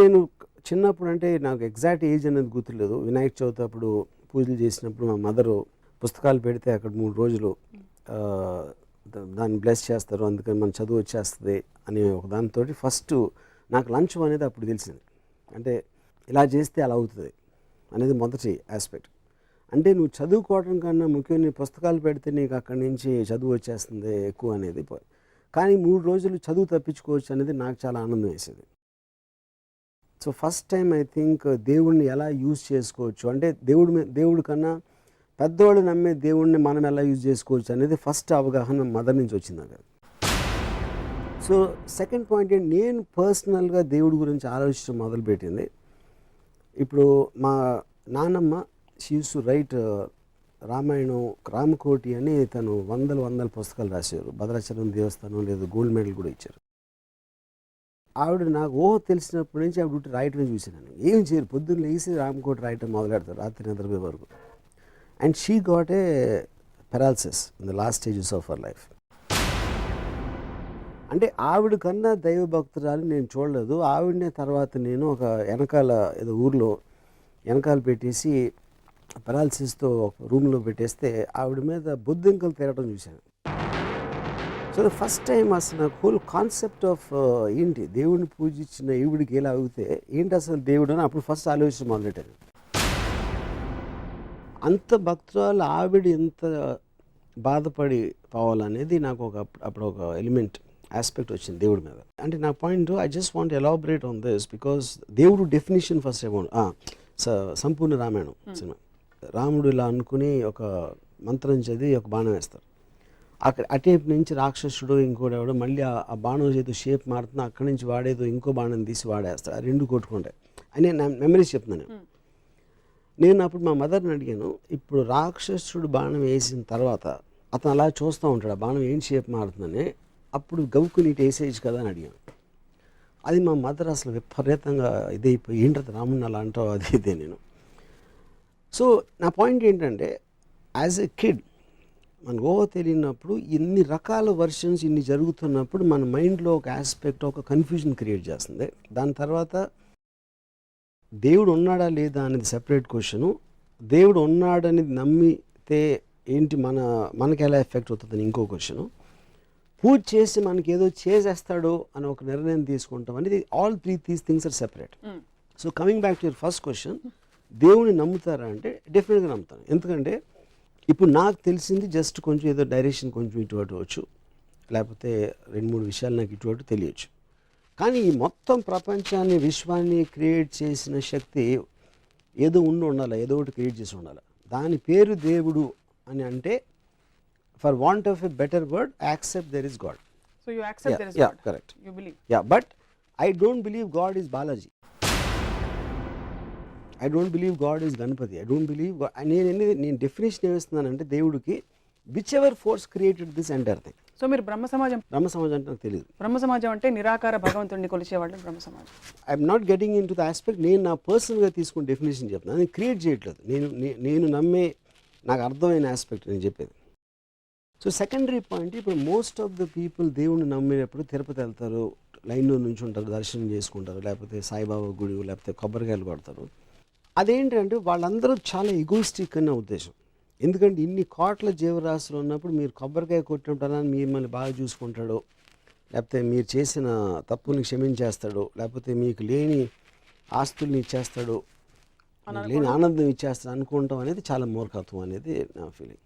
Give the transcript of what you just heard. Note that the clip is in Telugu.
నేను చిన్నప్పుడు అంటే నాకు ఎగ్జాక్ట్ ఏజ్ అనేది గుర్తులేదు. వినాయక చవితి అప్పుడు పూజలు చేసినప్పుడు మా మదరు పుస్తకాలు పెడితే అక్కడ మూడు రోజులు దాన్ని బ్లెస్ చేస్తారు. అందుకని మన చదువు వచ్చేస్తుంది అనే ఒక దానితో ఫస్ట్ నాకు లంచ్ అనేది అప్పుడు తెలిసింది. అంటే ఇలా చేస్తే అలా అవుతుంది అనేది మొదటి ఆస్పెక్ట్ అంటే నువ్వు చదువుకోవడం కన్నా ముఖ్యం నీ పుస్తకాలు పెడితే నీకు అక్కడి నుంచి చదువు వచ్చేస్తుంది ఎక్కువ అనేది. కానీ మూడు రోజులు చదువు తప్పించుకోవచ్చు అనేది నాకు చాలా ఆనందం వేసేది. So first time I think దేవుడిని ఎలా యూజ్ చేసుకోవచ్చు? అంటే దేవుడి దేవుడి కన్నా పెద్దవాళ్ళు నమ్మే దేవుడిని మనం ఎలా యూజ్ చేసుకోవచ్చు అనేది ఫస్ట్ అవగాహన మదర్ నుంచి వచ్చింది నాకు సో సెకండ్ పాయింట్ ఏంటి? నేను పర్సనల్గా దేవుడి గురించి ఆలోచించడం మొదలుపెట్టింది. ఇప్పుడు మా నాన్నమ్మ she's to write Ramayana Ramakoti అని తను వందల వందల పుస్తకాలు రాశారు. భద్రాచలం దేవస్థానం లేదా గోల్డ్ మెడల్ కూడా ఇచ్చారు. ఆవిడ నాకు ఊహ తెలిసినప్పటి నుంచి ఆవిడ ఉట్టి రాయటమే చూసాను ఏం చేయరు. పొద్దున్న లేచి రామకోటి రాయటం మొదలెడతారు. రాత్రి నిద్రపోయే వరకు. And she got a paralysis in the last stages of our life అంటే ఆవిడ కన్నా దైవ భక్తురాలు నేను చూడలేదు. ఆవిడనే తర్వాత నేను ఒక వెనకాల ఏదో ఊర్లో వెనకాల పెట్టేసి పెరాలసిస్తో ఒక రూమ్లో పెట్టేస్తే ఆవిడ మీద బొద్దింకలు తిరగడం చూశాను. సో ఫస్ట్ టైం అసలు హోల్ కాన్సెప్ట్ ఆఫ్ ఏంటి? దేవుడిని పూజించిన ఈవిడికి ఎలా అవుతే ఏంటి అసలు దేవుడు అని అప్పుడు ఫస్ట్ ఆలోచించడం మొదలెట్టాను అంత భక్తురాలు ఆవిడ ఎంత బాధపడి పోవాలనేది నాకు ఒక అప్పుడు- ఒక ఎలిమెంట్ ఆస్పెక్ట్ వచ్చింది దేవుడి మీద. అంటే నా point I just want elaborate on this because దేవుడు డెఫినేషన్ ఫస్ట్ అమౌంట్ సంపూర్ణ రామాయణం సినిమా. రాముడు ఇలా అనుకుని ఒక మంత్రం చదివి ఒక బాణం వేస్తారు. అక్కడ అటేపు నుంచి రాక్షసుడు ఇంకోటి ఎవడో మళ్ళీ ఆ- బాణం చేతి షేప్ మారుతున్నా అక్కడి నుంచి వాడేదో ఇంకో బాణం తీసి వాడేస్తారు. ఆ రెండు కొట్టుకుంటాయి అని నా మెమరీస్ చెప్తున్నాను నేను. అప్పుడు మా మదర్ని అడిగాను ఇప్పుడు రాక్షసుడు బాణం వేసిన తర్వాత అతను అలా చూస్తూ ఉంటాడు ఆ బాణం ఏం షేప్ మారుతుందని. అప్పుడు గవ్వుకుని ఇటు వేసేయచ్చు కదా అని అడిగాను. అది మా మదర్ అసలు విపరీతంగా ఇదైపోయి ఏంటది రాముడిని అలా అంటావు? అది ఇదే నేను. సో నా పాయింట్ ఏంటంటే యాజ్ ఎ కిడ్ మన ఊహ తెలియనప్పుడు ఇన్ని రకాల వర్షన్స్ ఇన్ని జరుగుతున్నప్పుడు మన మైండ్లో ఒక ఆస్పెక్ట్ ఒక కన్ఫ్యూజన్ క్రియేట్ చేస్తుంది. దాని తర్వాత దేవుడు ఉన్నాడా లేదా అనేది సెపరేట్ క్వశ్చను దేవుడు ఉన్నాడనేది నమ్మితే ఏంటి మన మనకి ఎలా ఎఫెక్ట్ అవుతుందని ఇంకో క్వశ్చను పూజ చేసి మనకి ఏదో చేసేస్తాడు అని ఒక నిర్ణయం తీసుకుంటాం అనేది all three these things are separate so coming back to your first question దేవుని నమ్ముతారా అంటే డెఫినెట్గా నమ్ముతాను. ఎందుకంటే ఇప్పుడు నాకు తెలిసింది జస్ట్ కొంచెం ఏదో డైరెక్షన్ కొంచెం ఇటు అటు వచ్చు లేకపోతే రెండు మూడు విషయాలు నాకు ఇటు అటు తెలియచ్చు. కానీ ఈ మొత్తం ప్రపంచాన్ని విశ్వాన్ని క్రియేట్ చేసిన శక్తి ఏదో ఉండి ఉండాలి ఏదో ఒకటి క్రియేట్ చేసి ఉండాలి. దాని పేరు దేవుడు అని అంటే for want of a better word accept there is God so you accept there is yeah, correct. You believe ya but I don't believe God is Balaji I don't believe God is Ganapati I don't believe నేను ఎన్ని- నేను డెఫినేషన్ ఏమిస్తున్నానంటే దేవుడికి which ever force created this entire thing so మీరు బ్రహ్మ సమాజం బ్రహ్మ సమాజం అంటే నాకు తెలియదు బ్రహ్మ సమాజం అంటే నిరాకార భగవంతుడిని కొలిచేవాళ్ళు Brahmo Samaj. I'm not getting into the aspect నేను నా పర్సనల్గా తీసుకున్న డెఫినేషన్ చెప్తున్నాను నేను క్రియేట్ చేయట్లేదు. నేను నేను నమ్మే నాకు అర్థమైన ఆస్పెక్ట్ నేను చెప్పేది. సో సెకండరీ పాయింట్ ఇప్పుడు మోస్ట్ ఆఫ్ ద పీపుల్ దేవుణ్ణి నమ్మినప్పుడు తిరుపతి వెళ్తారు లైన్లో నుంచి ఉంటారు దర్శనం చేసుకుంటారు లేకపోతే సాయిబాబా గుడి లేకపోతే కొబ్బరికాయలు కొడతారు. అదేంటంటే వాళ్ళందరూ చాలా ఎగోయిస్టిక్ అనే ఉద్దేశం. ఎందుకంటే ఇన్ని కోట్ల జీవరాశులు ఉన్నప్పుడు మీరు కొబ్బరికాయ కొట్టినప్పుడు మిమ్మల్ని బాగా చూసుకుంటాడు. లేకపోతే మీరు చేసిన తప్పుని క్షమించేస్తాడు. లేకపోతే మీకు లేని ఆస్తుల్ని ఇచ్చేస్తాడు. లేని ఆనందం ఇచ్చేస్తాడు అనుకోవటం అనేది చాలా మూర్ఖత్వం అనేది నా ఫీలింగ్